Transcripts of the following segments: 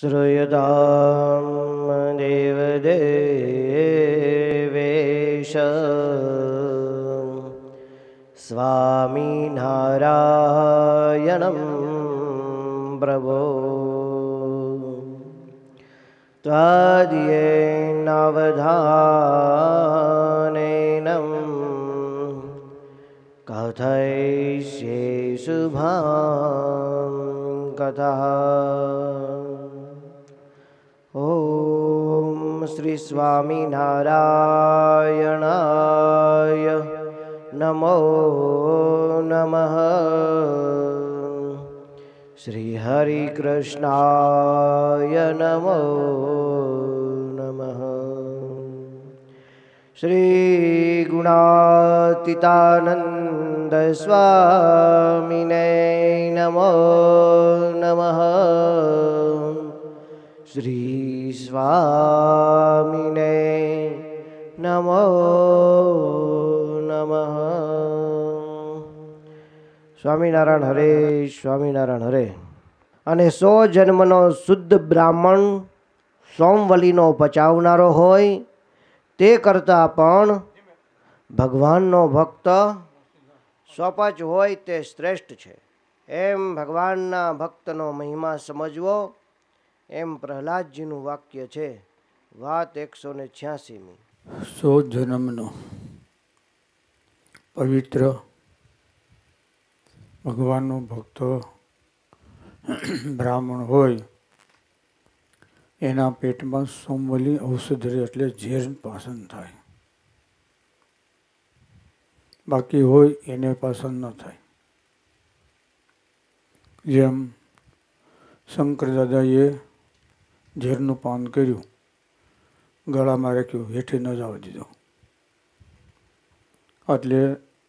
श्रूयतां देवदेवेश। स्वामिनारायणं प्रभो। त्वदीयेनावधानेनं कथयिष्ये शुभां कथः શ્રી સ્વામિનારાયણાય નમો નમઃ. શ્રી હરિકૃષ્ણાય નમો નમઃ. શ્રી ગુણાતીતાનંદ સ્વામિને નમો નમઃ. શ્રી સ્વા નમો નમઃ સ્વામિનારાયણ હરે સ્વામિનારાયણ હરે અને સો જન્મનો શુદ્ધ બ્રાહ્મણ સોમવલીનો પચાવનારો હોય, તે કરતાં પણ ભગવાનનો ભક્ત સ્વપચ હોય તે શ્રેષ્ઠ છે. એમ ભગવાનના ભક્તનો મહિમા સમજવો, એમ પ્રહલાદજીનું વાક્ય છે, વાત એકસો ને છ્યાસીમી. સો જન્મનો પવિત્ર ભગવાનનો ભક્ત બ્રાહ્મણ હોય, એના પેટમાં સોમવલી ઔષધ રહે એટલે ઝેર પાસન થાય. બાકી હોય એને પાસન ન થાય. જેમ શંકર દાદાએ ઝેરનું પાન કર્યું ગળામાં રાખ્યું, હેઠે ન જવા દીધો. એટલે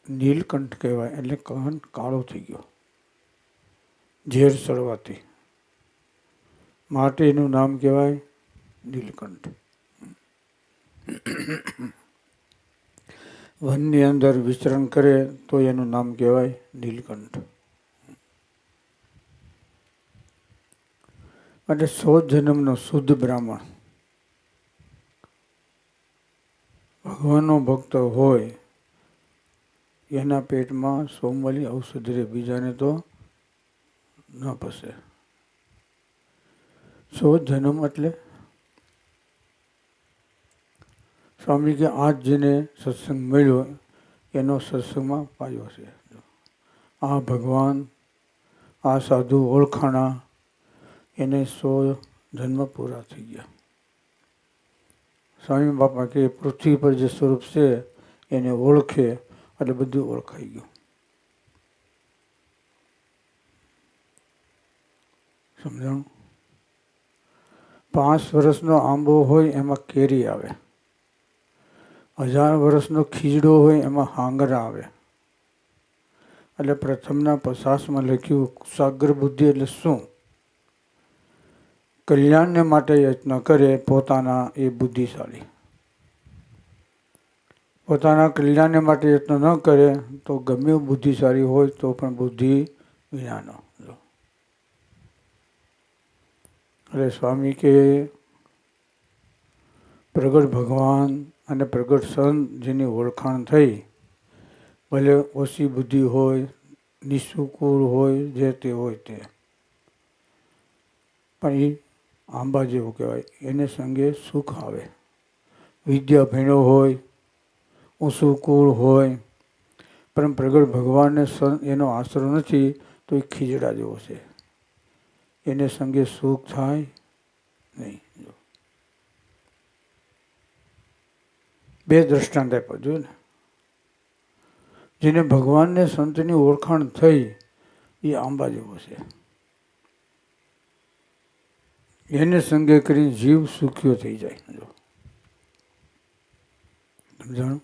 નીલકંઠ કહેવાય, એટલે કહન કાળો થઈ ગયો. ઝેર સળવાથી માટે એનું નામ કહેવાય નીલકંઠ. વનની અંદર વિચરણ કરે તો એનું નામ કહેવાય નીલકંઠ. એટલે સો જન્મનો શુદ્ધ બ્રાહ્મણ. ભગવાનનો ભક્ત હોય, એના પેટમાં સોમવાલી ઔષધ રહે, બીજાને તો ન પસે સો જન્મ એટલે સ્વામી કે આજ જેને સત્સંગ મળ્યો, એનો સત્સંગમાં પાયો છે. આ ભગવાન, આ સાધુ ઓળખાણા, એને સો જન્મ પૂરા થઈ ગયા. સ્વામી બાપા કે પૃથ્વી પર જે સ્વરૂપ છે, એને ઓળખે એટલે બધું ઓળખાઈ ગયું. સમજાણું? પાંચ વર્ષનો આંબો હોય એમાં કેરી આવે. હજાર વર્ષનો ખીજડો હોય એમાં હાંગરા આવે. એટલે પ્રથમના પસાસમાં લખ્યું, સાગર બુદ્ધિ એટલે શું? કલ્યાણને માટે યત્ન કરે પોતાના એ બુદ્ધિશાળી. પોતાના કલ્યાણને માટે યત્ન ન કરે તો ગમે બુદ્ધિશાળી હોય તો પણ બુદ્ધિ વિનાનો. એટલે સ્વામી કે પ્રગટ ભગવાન અને પ્રગટ સંત જેની ઓળખાણ થઈ, ભલે ઓછી બુદ્ધિ હોય નિશુકુળ હોય, જે તે હોય તે. પણ એ આંબા જેવું કહેવાય. એને સંગે સુખ આવે. વિદ્યા ભીણો હોય, ઊંચું કુળ હોય પણ પ્રગટ ભગવાનને એનો આશરો નથી, તો એ ખીજડા જેવો છે. એને સંગે સુખ થાય નહીં. બે દ્રષ્ટાંત આપ્યો, જોયું ને? જેને ભગવાનને સંતની ઓળખાણ થઈ, એ આંબા જેવો છે. એને સંગે કરી જીવ સુખ્યો થઈ જાય. જો.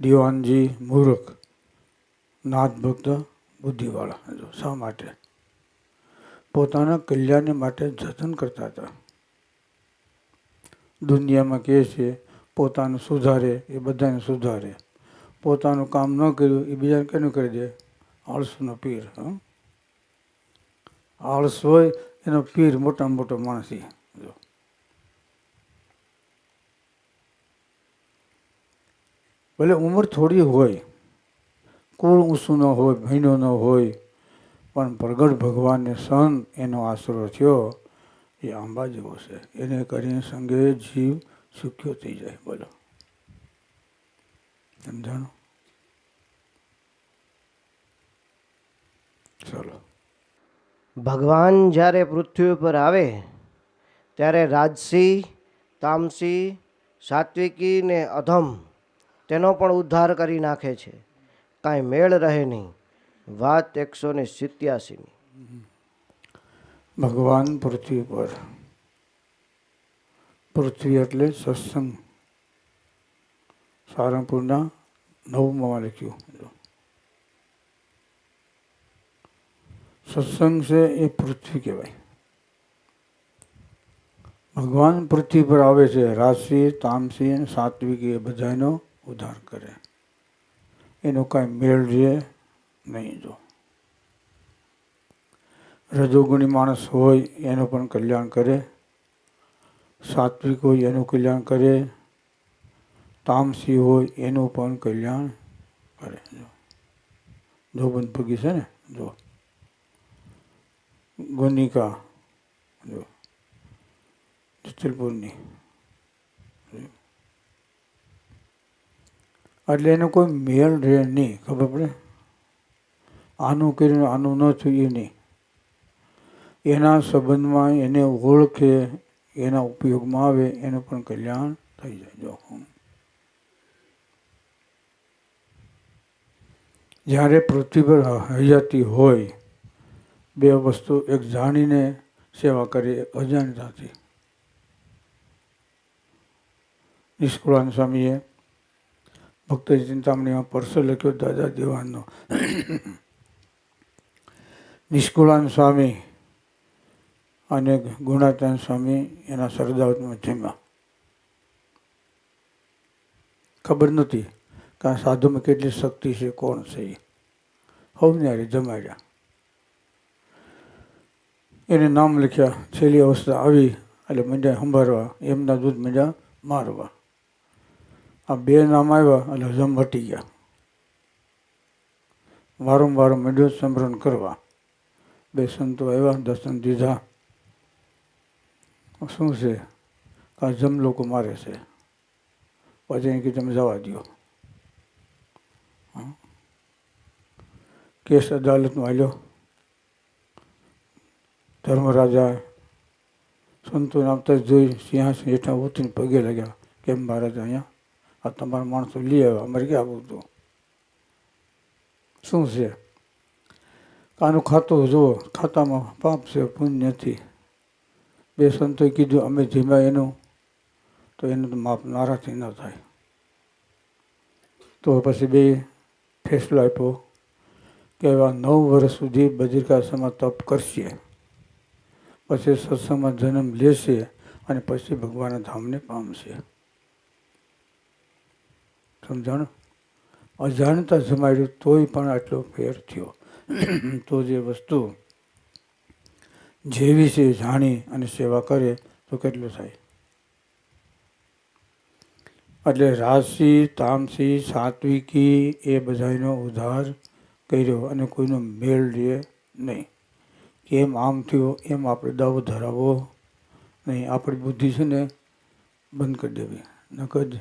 દિવાનજી મૂર્ખ નાથ ભક્ત બુદ્ધિવાળા. જો, શા માટે? પોતાના કલ્યાણને માટે જતન કરતા હતા. દુનિયામાં કહે છે, પોતાનું સુધારે, એ બધાને સુધારે. પોતાનું કામ ન કર્યું, એ બીજાને કેનું કરી દે? આળસનો પીર આળસ હોય એનો પીર મોટામાં મોટો માણસ. જો. ભલે ઉંમર થોડી હોય, કુળ ઊંચું ન હોય મહિનો ન હોય, પણ પ્રગટ ભગવાનને સન એનો આશરો થયો, એ આંબા જેવો છે. એને કરીને સંગે જીવ સુખ્યો થઈ જાય. બોલો. સમજાણો? ચલો. ભગવાન જ્યારે પૃથ્વી ઉપર આવે, ત્યારે રાજસી, તામસી, સાત્વિકી ને અધમ તેનો પણ ઉદ્ધાર કરી નાખે છે. કાંઈ મેળ રહે નહીં. વાત એકસો ને સિત્યાસીની. ભગવાન પૃથ્વી પર. પૃથ્વી એટલે સત્સંગ. સારંગપુરના નવમાં લખ્યું. સત્સંગ છે એ પૃથ્વી કહેવાય. ભગવાન પૃથ્વી પર આવે છે, રાશિ, તામસી અને સાત્વિકી એ બધાનો ઉદ્ધાર કરે. એનો કાંઈ મેળ છે નહીં જો. રજોગુણી માણસ હોય એનું પણ કલ્યાણ કરે. સાત્વિક હોય એનું કલ્યાણ કરે. તામસી હોય એનું પણ કલ્યાણ કરે. જો. જો બંધ પગી છે ને? જો. ગોનિકા. જો. જતલપુરની એટલે એનો કોઈ મેળ રહે નહીં, ખબર પડે? આનું કર્યું, આનું ન થયું નહીં. એના સંબંધમાં એને ઓળખે, એના ઉપયોગમાં આવે, એનું પણ કલ્યાણ થઈ જાય. જો. જ્યારે પૃથ્વી પર હયાતી હોય બે વસ્તુ એક જાણીને સેવા કરીએ અજાણતાથી નિષ્કુળાન સ્વામીએ ભક્ત ચિંતામણીમાં પરસો લખ્યો, દાદા દેવાનનો. નિષ્કુળાન સ્વામી અને ગુણાત્યાન સ્વામી એના સરદાવતમાં જમ્યા. ખબર નથી કે આ સાધુમાં કેટલી શક્તિ છે, કોણ છે એ. હવને જમાડ્યા. એને નામ લખ્યા, છેલ્લી અવસ્થા આવી એટલે મંડ્યા સંભાળવા, એમના દૂધ મંડ્યા મારવા. આ બે નામ આવ્યા એટલે હજમ હટી ગયા. વારંવાર મંડ્યો સંભરણ કરવા. બે સંતો આવ્યા, દર્શન દીધા. શું છે? આ જમ લોકો મારે છે. પછી અહીં કે તમે જવા દો? કેસ અદાલતમાં આવ્યો ધર્મરાજા સંતોને આવતા જોઈ સિંહાસન હેઠા ઉતરીને પગે લાગ્યા. કેમ મહારાજ અહીંયા? આ તમારા માણસો લઈ આવ્યા. અમારે ક્યાં આવું હતું? શું છે? આનું ખાતું જુઓ. ખાતામાં પાપ છે પુણ્ય નથી બે સંતોએ કીધું, અમે જીમ્યા એનું. તો એનું તો માપ નારાથી ન થાય. તો પછી બે ફેસલો આપ્યો. કે એવા નવ વર્ષ સુધી બદ્રિકાશ્રમમાં તપ કરશે. પછી સત્સંગમાં જન્મ લેશે અને પછી ભગવાનના ધામને પામશે. સમજાણ? અજાણતા જમાડ્યું તોય પણ આટલો ફેર થયો. તો જે વસ્તુ જેવી છે જાણી અને સેવા કરે તો કેટલું થાય? એટલે રાશિ, તામસી, સાત્વિકી એ બધાનો ઉદ્ધાર કર્યો અને કોઈનો મેળ રહે નહીં. કેમ આમ થયો, એમ આપણે દાવો ધરાવવો નહીં. આપણી બુદ્ધિ છે ને બંધ કરી દેવી. નકર જ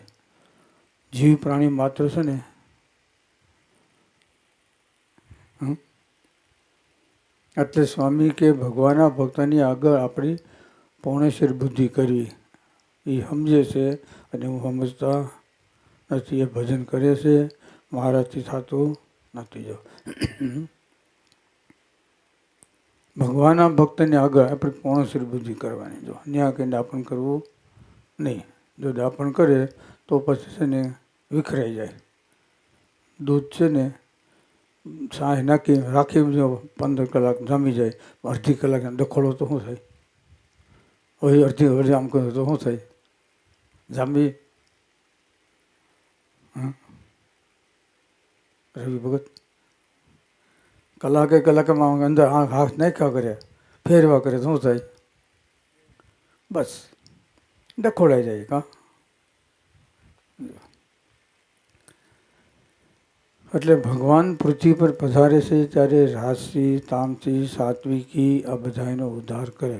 જીવ પ્રાણી માત્ર છે ને? એટલે સ્વામી કે ભગવાનના ભક્તની આગળ આપણી પૌણેશ્વર બુદ્ધિ કરવી. એ સમજે છે અને હું સમજતા નથી. એ ભજન કરે છે. મારાથી થતું નથી જો. ભગવાનના ભક્તની આગળ આપણે પૌણેશ્વર બુદ્ધિ કરવાની. જો ન્યા કંઈ દાપણ કરવું નહીં. જો દાપણ કરે તો પછી છે ને વિખરાઈ જાય. દૂધ છે ને સાંજ નાખી રાખી જો પંદર કલાક જામી જાય, અડધી કલાક દખોડો તો શું થાય? હવે અડધી અડધી આમ કરો તો શું થાય? હં? રવિ ભગત? કલાકે કલાકમાં અંદર આંખ હાથ નાખ્યા કરે, ફેરવા કરે, શું થાય? બસ. ડખોડાઈ જાય કા એટલે ભગવાન પૃથ્વી પર પધારે છે ત્યારે રાજસી તામસી, સાત્વિકી આ બધાનો ઉદ્ધાર કરે.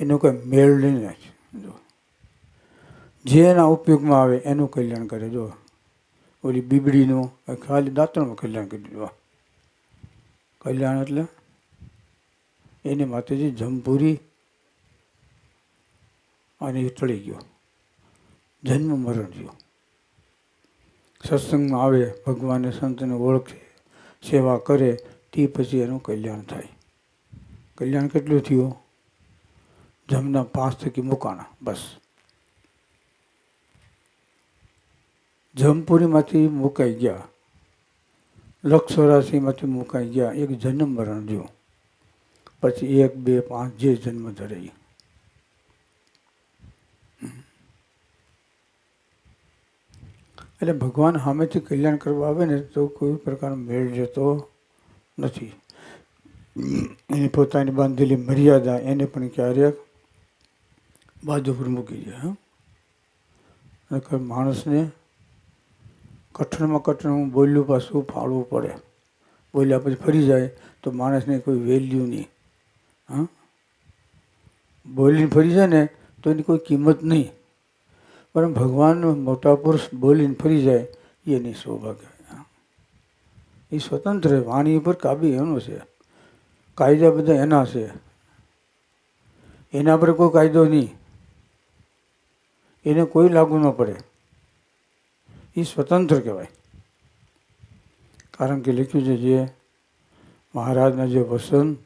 એનો કોઈ મેળ નહીં નાખે જો. જે એના ઉપયોગમાં આવે એનું કલ્યાણ કરે. જો. ઓલી બીબડીનું ખાલી દાંતણનું કલ્યાણ કરી દીધું કલ્યાણ એટલે એને માતાજી જમપુરી અને એ ચડી ગયો. જન્મ મરણ થયો. સત્સંગમાં આવે ભગવાનને સંતને ઓળખે, સેવા કરે, તે પછી એનું કલ્યાણ થાય. કલ્યાણ કેટલું થયું? જમના પાંચ થકી મુકાણા, બસ. જમપુરીમાંથી મુકાઈ ગયા. લક્ષ ચોરાસીમાંથી મુકાઈ ગયા. એક જન્મ મરણ જો પછી એક, બે, પાંચ જે જન્મ ધરે એટલે ભગવાન સામેથી કલ્યાણ કરવા આવે ને તો કોઈ પ્રકારનો મેળ જતો નથી. એની પોતાની બાંધેલી મર્યાદા એને પણ ક્યારેક બાજુ પર મૂકી હા. નકર માણસને કઠણમાં કઠણ બોલ્યું પાછું, ફાળવું પડે. બોલ્યા પછી ફરી જાય તો માણસને કોઈ વેલ્યુ નહીં. હા? બોલીને ફરી જાય ને તો એની કોઈ કિંમત નહીં. પણ ભગવાન મોટા પુરુષ બોલીને ફરી જાય એની સૌભાગ્ય હા. એ સ્વતંત્ર વાણી ઉપર કાબી એનો છે. કાયદા બધા એના છે. એના પર કોઈ કાયદો નહીં. એને કોઈ લાગુ ન પડે. એ સ્વતંત્ર કહેવાય. કારણ કે લખ્યું છે જે મહારાજના જે વસન,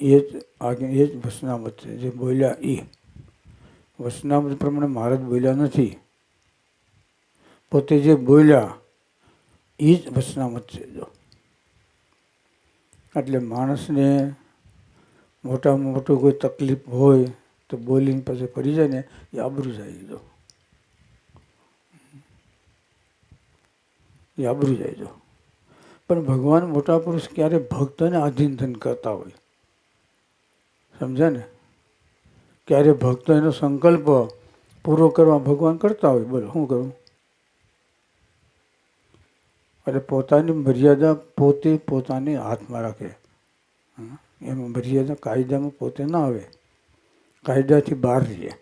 એ જ આજ્ઞા, એ જ વસનામત છે. જે બોલ્યા એ. વસનામત પ્રમાણે મહારાજ બોલ્યા નથી. પોતે જે બોલ્યા, એ જ વસનામત છે જો. એટલે માણસને મોટામાં મોટું કોઈ તકલીફ હોય તો બોલીને પછી પડી જાય ને એ આબરું જાય જો. એ આબરું જાય પણ ભગવાન મોટા પુરુષ ક્યારે ભક્તને આધીન થઈને કરતા હોય? સમજ્યા ને? ક્યારે ભક્ત એનો સંકલ્પ પૂરો કરવા ભગવાન કરતા હોય? બોલો, શું કરું એટલે પોતાની મર્યાદા પોતે પોતાની હાથમાં રાખે? એમાં મર્યાદા કાયદામાં પોતે ના આવે. કાયદાથી બહાર રહીએ.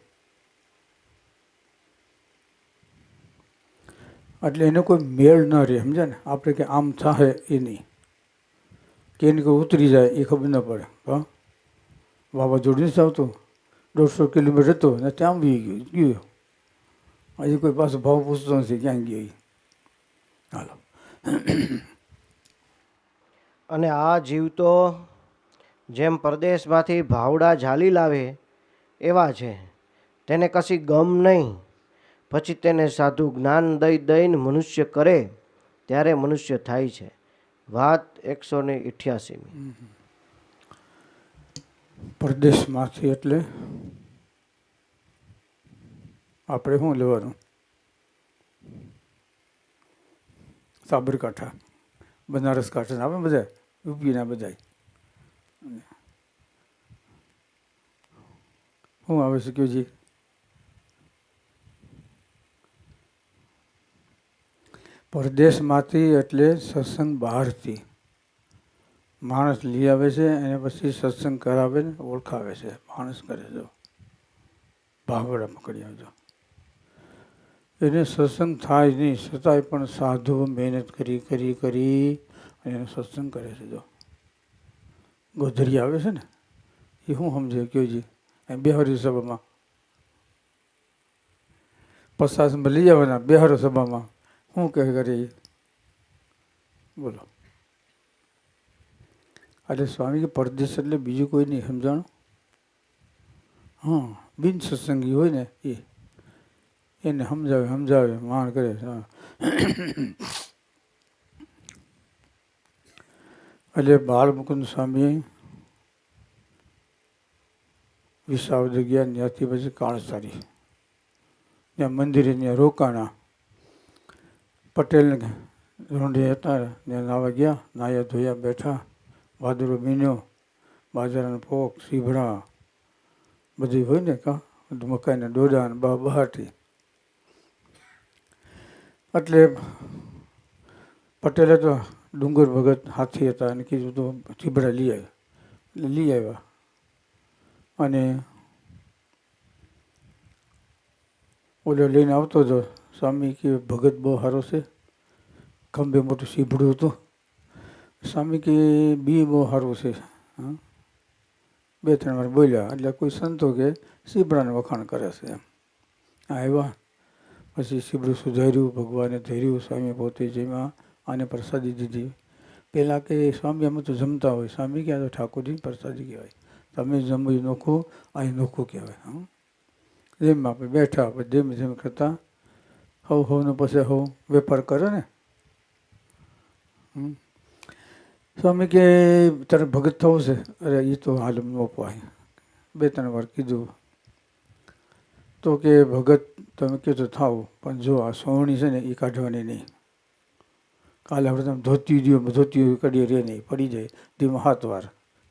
એટલે એને કોઈ મેળ ન રહે સમજે ને? આપણે કે આમ થાય એ નહીં. કે એને કોઈ ઉતરી જાય એ ખબર ન પડે, હા? વાવાઝોડું નથી આવતું. દોઢસો કિલોમીટર હતો ને ત્યાં બી ગયો ગયો. હજી કોઈ પાસે ભાવ પૂછતો નથી ક્યાં ગયો. હાલો. અને આ જીવ તો જેમ પરદેશમાંથી ભાવડા ઝાલી લાવે એવા છે. તેને કશી ગમ નહીં. પછી તેને સાધુ જ્ઞાન દઈ દઈને મનુષ્ય કરે, ત્યારે મનુષ્ય થાય છે. વાત એકસો ને ઇઠ્યાસીમી પરદેશમાંથી એટલે આપણે શું લેવાનું? સાબરકાંઠા, બનારસ કાંઠા, આપણે બધા યુપીના બધા શું આવે છે કયોજી પરદેશમાંથી એટલે સત્સંગ બહારથી. માણસ લઈ આવે છે અને પછી સત્સંગ કરાવે ને ઓળખાવે છે. માણસ કરે છે. ભાવડા પકડી આવજો એને સત્સંગ થાય નહીં. છતાંય પણ સાધુ મહેનત કરી કરી કરી અને સત્સંગ કરે છે જો. ગોધરી આવે છે ને? એ હું સમજે? કયોજી એ બિહારી સભામાં. પચાસમાં લઈ આવવાના બિહારો સભામાં. શું કહે કરે બોલો. એટલે સ્વામી કે પરદેશ એટલે બીજું કોઈ નહીં, સમજાણું? હા, બિન સત્સંગી હોય ને એ. એને સમજાવે સમજાવે, માણ કરે. એટલે બાળમુકુંદ સ્વામી વિસાવદ ગયા ત્યાંથી પછી કાળસારી. ત્યાં મંદિરે ત્યાં રોકાણા. પટેલને રોંઢે હતા. ને નાવા ગયા. નાયા ધોયા બેઠા. ભાદરો મીન્યો. બાજરાનો પોક સીભડા બધી હોય ને કા? મકાઈના ડોડા ને બા બહાટી એટલે પટેલે તો ડુંગર ભગત હાથી હતા અને કીધું તો ચીબડા લઈ આવ્યા. એટલે લઈ આવ્યા. અને ઓલો લઈને આવતો હતો સ્વામી કે ભગત બહુ સારો છે. ખંભે મોટું સીભડું હતું. સ્વામી કે બી બહુ સારું છે. હા. બે ત્રણ વાર બોલ્યા. એટલે કોઈ સંતો કે સીબડાને વખાણ કરે છે એમ. આવ્યા. પછી સીબડું સુધાર્યું, ભગવાને ધર્યું સ્વામી પોતે જેમાં આને પ્રસાદી દીધી. પહેલાં કે સ્વામી અમે તો જમતા હોય. સ્વામી ક્યાં તો ઠાકોરજી પ્રસાદી કહેવાય. તમે જમવું નોખું અહીં નોખું કહેવાય. હા. જેમ આપણે બેઠા પછી ધીમે ધીમે કરતાં હવ હવને પછી હવ વેપાર કરે ને. સ્વામી કે તારે ભગત થવું છે? અરે એ તો હાલ ન પાય બે ત્રણ વાર કીધું. તો કે ભગત તમે કીધું થાવ, પણ જો આ સોવણી છે ને એ કાઢવાની નહીં. કાલે આપણે તમે ધોતી દો ધોતી કાઢીએ રે નહીં, પડી જાય. ધીમે હાથ વાર.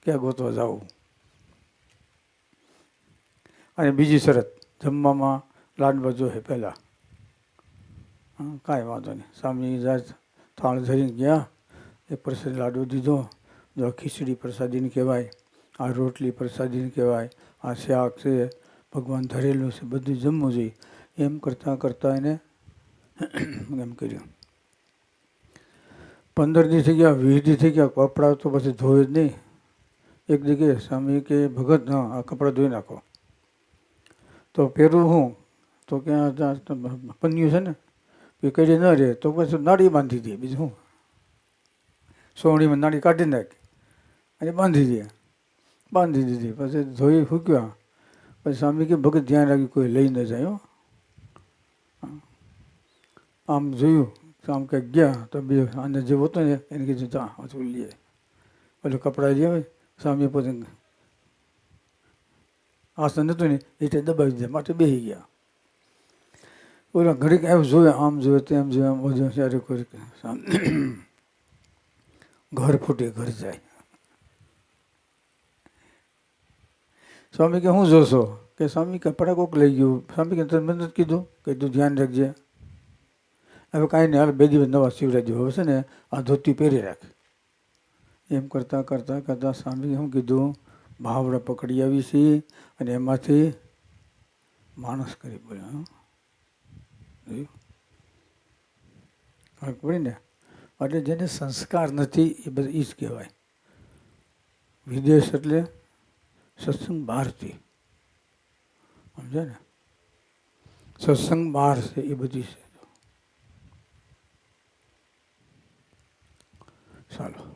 ક્યાં ગોતવા જવું અને બીજી શરત, જમવામાં લાડવા જોહે પહેલાં. કાંઈ વાંધો નહીં. સ્વામી જાત થાળ ધરીને ગયા. એ પ્રસાદ લાડુ દીધો. જો ખીચડી પ્રસાદીને કહેવાય, આ રોટલી પ્રસાદીને કહેવાય, આ શાક છે, ભગવાન ધરેલું છે, બધું જમવું જોઈએ. એમ કરતાં કરતાં એને એમ કર્યું. પંદર દી થઈ ગયા, વીસ દી થઈ ગયા, કપડાં તો પછી ધોય જ નહીં. એક જગ્યાએ સ્વામી કે, ભગત, હા, આ કપડાં ધોઈ નાખો. તો પહેરું હું, તો ત્યાં પન્યું છે ને એ કરી ન રહે, તો પછી નાળી બાંધી દે બીજું શું? સોવણીમાં નાળી કાઢી નાખી અને બાંધી દે. બાંધી દીધી, પછી ધોઈ ફૂક્યા. પછી સ્વામી કે, ભગત, ધ્યાન રાખ્યું કોઈ લઈ ન જાય આમ જોયું. તો આમ કંઈક ગયા. તો બે આને જે હતો ને, એને કીધું, જા હજુ લઈએ પેલું કપડાં લઈ આવે સ્વામી પોતે આસન હતું ને એટલે દબાવી દીધા માટે બેસી ગયા. ઓલા ઘડીક એમ જોયા આમ જોયે તેમ જોયા આમ બધું સારું કરી ઘર ફૂટે, ઘર જાય. સ્વામી કે, હું જોશો? કે, સ્વામી કપડા કોક લઈ ગયું. સ્વામી કે તમે મને કીધું? કે, તું ધ્યાન રાખજે. હવે કાંઈ નહીં, હાલ બે દિવસ નવા શિવરાજી હવે છે ને, આ ધોતી પહેરી રાખ. એમ કરતાં કરતાં કરતાં સ્વામી શું કીધું? ભાવડા પકડી આવી છે અને એમાંથી માણસ કરી બોલ્યો. પડી ને? એટલે જેને સંસ્કાર નથી, એ બધું એ જ કહેવાય. વિદેશ એટલે સત્સંગ બહારથી. સમજે ને? સત્સંગ બહાર છે, એ બધી છે. ચાલો.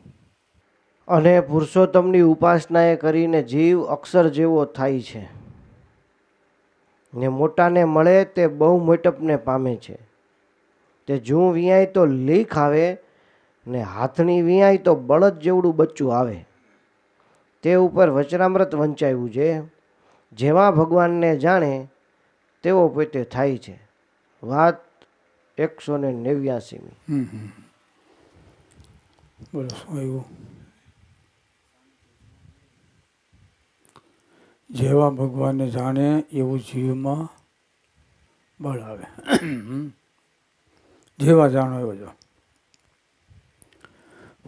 અને પુરુષોત્તમની ઉપાસનાએ કરીને જીવ અક્ષર જેવો થાય છે. ને મોટાને મળે તે બહુ મોટપને પામે છે. તે જૂ વિયાય તો લીખ આવે ને હાથની વિયાય તો બળદ જેવડું બચ્ચું આવે. તે ઉપર વચરામૃત વંચાયું છે. જેવા ભગવાનને જાણે તેવો પોતે થાય છે. વાત એકસો ને નેવ્યાસીમી. બોલો શું આવ્યું. જેવા ભગવાનને જાણે એવું જીવમાં બળ આવે. જેવા જાણો એવો જો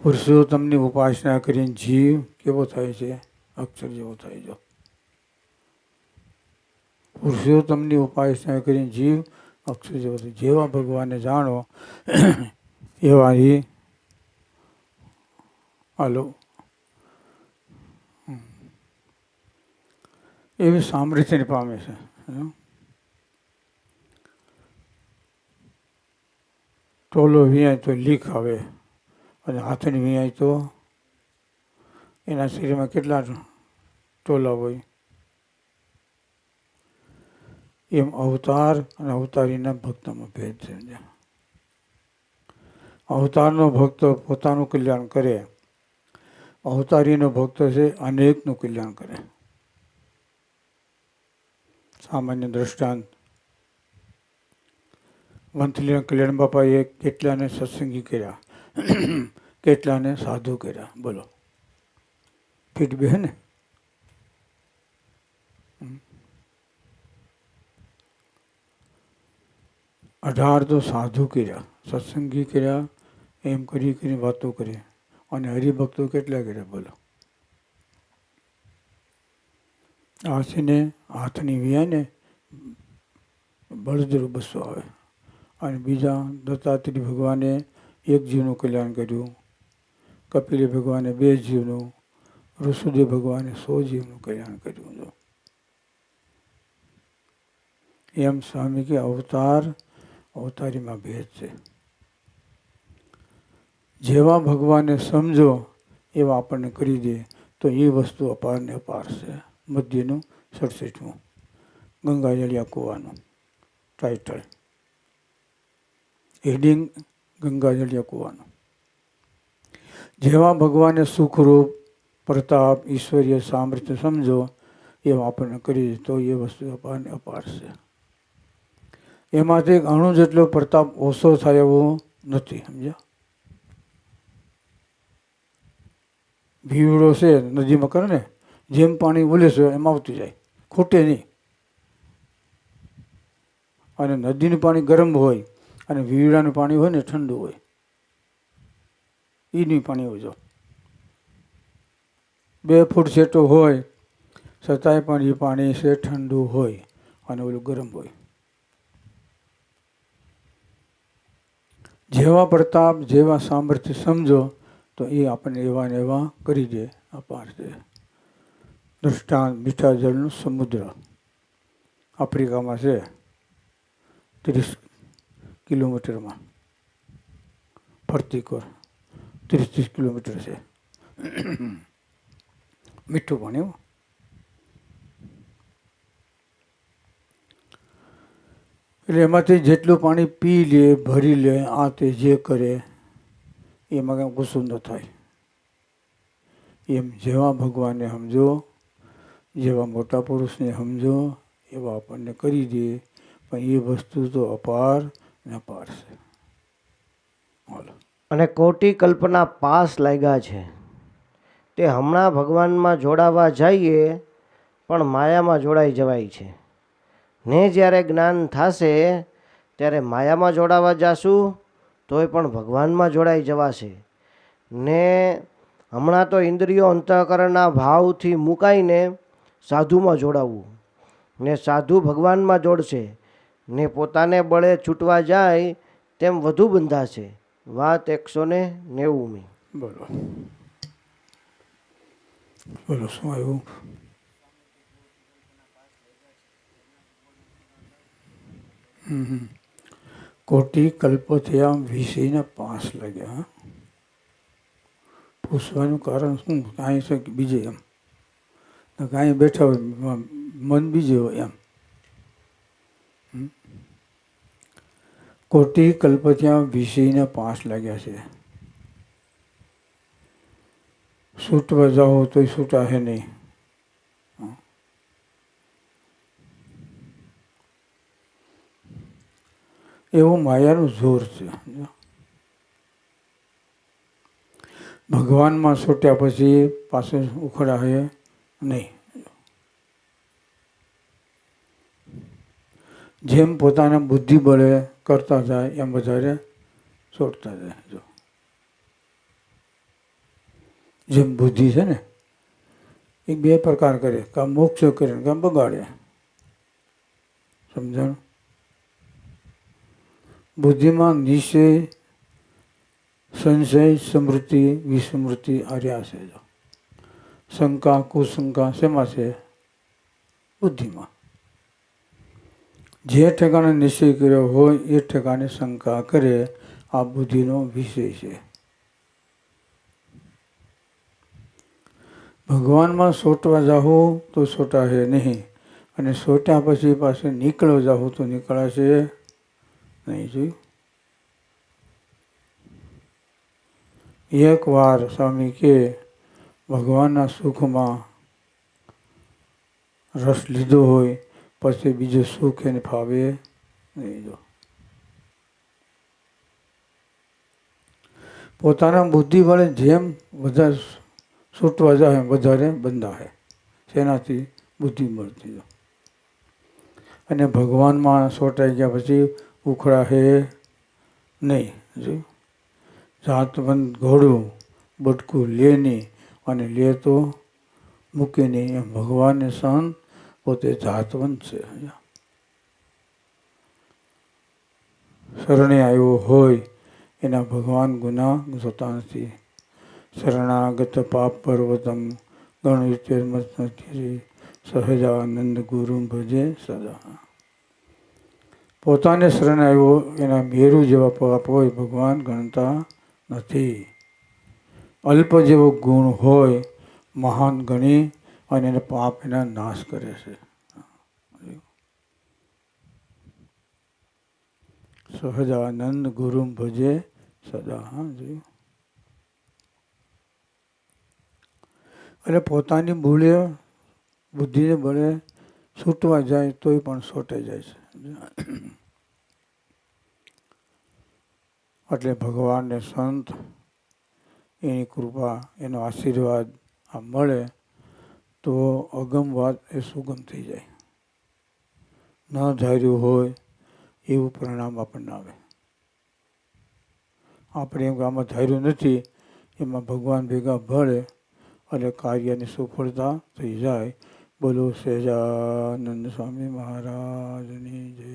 પુરુષોત્તમની ઉપાસના કરીને જીવ કેવો થાય છે? અક્ષર જેવો થાય જો પુરુષોત્તમની ઉપાસના કરીને જીવ અક્ષર જેવો થાય જેવા ભગવાનને જાણો, એવા એ હાલો. એવી સામર્થ્યને પામે છે. ટોલો વિયાય તો લીક આવે, અને હાથની વિયાય તો એના શરીરમાં કેટલા ટોલા હોય? એમ અવતાર અને અવતારીના ભક્તમાં ભેદ છે અવતારનો ભક્ત પોતાનું કલ્યાણ કરે, અવતારીનો ભક્ત છે, અનેકનું કલ્યાણ કરે. સામાન્ય દ્રષ્ટાંત. વંથલીના કલ્યાણ બાપાએ કેટલાને સત્સંગી કર્યા? કેટલાને સાધુ કર્યા? બોલો. ફીટ બે ને? અઢાર તો સાધુ કર્યા, સત્સંગી કર્યા, એમ કરી કરી વાતો કરી. અને હરિભક્તો કેટલા કર્યા? બોલો. આસીને હાથની વ્યાને બળદરૂપ બસો આવે. અને બીજા દત્તાત્રી ભગવાને એક જીવનું કલ્યાણ કર્યું. કપિલ ભગવાને બે જીવનું, ઋષુદેવ ભગવાને સો જીવનું કલ્યાણ કર્યું. એમ સ્વામી કે અવતાર અવતારીમાં ભેદ છે. જેવા ભગવાનને સમજો એવા આપણને કરી દે, તો એ વસ્તુ અપારને અપાર છે. મધ્યનું સડસઠમું. ગંગાજળિયા કૂવાનું ટાઇટલ હેડિંગ ગંગાજળિયા કૂવાનું જેવા ભગવાને સુખરૂપ પ્રતાપ ઈશ્વરીય સામર્થ્ય સમજો એવા આપણને કરી દે તો એ વસ્તુ આપણને અપાર છે. એમાંથી અણુ જેટલો પ્રતાપ ઓછો થાય એવો નથી, સમજ્યા? ભીવડો છે નદીમાં કરે ને. જેમ પાણી છે એમ આવતું જાય. ખૂટે નહીં. અને નદીનું પાણી ગરમ હોય અને વીવડાનું પાણી હોય ને ઠંડુ હોય. એનું પાણી હોય બે ફૂટ છેટો હોય, છતાંય પણ એ પાણી છે ઠંડુ હોય અને ઓલું ગરમ હોય. જેવા પ્રતાપ, જેવા સામર્થ્ય સમજો તો એ આપણને એવા ને એવા કરી દે, અપાર છે દૃષ્ટાંત મીઠા જળનું સમુદ્ર. આફ્રિકામાં છે ત્રીસ કિલોમીટરમાં. ફરતી કોર. ત્રીસ ત્રીસ કિલોમીટર છે. મીઠું પાણી એટલે એમાંથી જેટલું પાણી પી લે, ભરી લે, આ તે જે કરે, એમાં કંઈ ગુસ્સો ન થાય. એમ જેવા ભગવાનને સમજો જેવા મોટા પુરુષને સમજો, એવા આપણને કરી દે, પણ એ વસ્તુ તો અપાર ને અપાર છે. બોલો. અને કોટી કલ્પના પાસ લાગ્યા છે. તે હમણાં ભગવાનમાં જોડાવા જઈએ, પણ માયામાં જોડાઈ જવાય છે. ને જ્યારે જ્ઞાન થશે, ત્યારે માયામાં જોડાવા જાશું, તોય પણ ભગવાનમાં જોડાઈ જવાશે. ને હમણાં તો ઇન્દ્રિયો અંતઃકરણના ભાવથી મુકાઈને સાધુમાં જોડાવવું ને સાધુ ભગવાનમાં જોડશે ને પોતાને બળે છૂટવા જાય તેમ વધુ બંધાશે. વાત એકસો ને નેવુંમી. બોલો. બોલો, શું આવ્યું. કોટી કલ્પ થયા વિષયના પાસ લાગ્યા? પૂછવાનું કારણ શું? કાંઈ છે બીજે એમ? કાંઈ બેઠા હોય મન બીજું હોય એમ? કોટી કલ્પ ત્યાં પાંચ લાગ્યા છે. છૂટવા જાઓ તોય છૂટા હે નહીં એવું માયાનું જોર છે. ભગવાનમાં છૂટ્યા પછી પાછું ઉખડા હે નહીં. જેમ પોતાને બુદ્ધિ બળે કરતા જાય, એમ વધારે છોડતા જાય. જો. જેમ બુદ્ધિ છે ને, એ બે પ્રકાર કરે. કાં મોક્ષ કરે કાં બગાડે. સમજણ? બુદ્ધિમાં નિશ્ચય સંશય સ્મૃતિ વિસ્મૃતિ, આર્યા છે જો. શંકા, કુશંકા, શેમાં છે? બુદ્ધિમાં. જે ઠેકાણે નિશ્ચય કર્યો હોય એ ઠેકાણે શંકા કરે, આ બુદ્ધિનો વિષય છે. ભગવાનમાં સોટવા જાઓ તો સોટાશે નહીં, અને સોટ્યા પછી પાસે નીકળો જાઓ તો નીકળાશે નહીં, જોયું? એક વાર સ્વામી કે ભગવાનના સુખમાં રસ લીધો હોય, પછી બીજું સુખ એને ફાવે નહીં જો. પોતાના બુદ્ધિ વડે જેમ વધારે છૂટવા જાય, વધારે બંધાય. તેનાથી બુદ્ધિ મળતી જાય. અને ભગવાનમાં સોટાઈ ગયા પછી ઉખડા હે નહીં, જો. જાતવંત ઘોડું, બટકું લે નહીં. અને લેતો મૂકીને મૂકે એમ ભગવાનને સંત પોતે જાતવંત છે. શરણે આવ્યો હોય એના ભગવાન ગુના જોતા નથી. શરણાગત પાપ પર્વતમ ગણિતેર્મતી સહજાનંદ ગુરુ ભજે સદા. પોતાને શરણ આવ્યો એના મેરુ જેવા પાપ હોય ભગવાન ગણતા નથી. અલ્પ જેવો ગુણ હોય, મહાન ગણી અને એને પાપ એના નાશ કરે છે. સહજાનંદ ગુરુ ભજે સદા, હા જોયું એટલે પોતાની ભૂલે, બુદ્ધિને બળે છૂટવા જાય તોય પણ છોટાઈ જાય છે. એટલે ભગવાનને સંત એની કૃપા, એનો આશીર્વાદ આ મળે તો અગમ વાત એ સુગમ થઈ જાય. ન ધાર્યું હોય એવું પરિણામ આપણને આવે. આપણે એમ કે આમાં ધાર્યું નથી, એમાં ભગવાન ભેગા ભળે અને કાર્યની સફળતા થઈ જાય. બોલો સહેજાનંદ સ્વામી મહારાજની જય.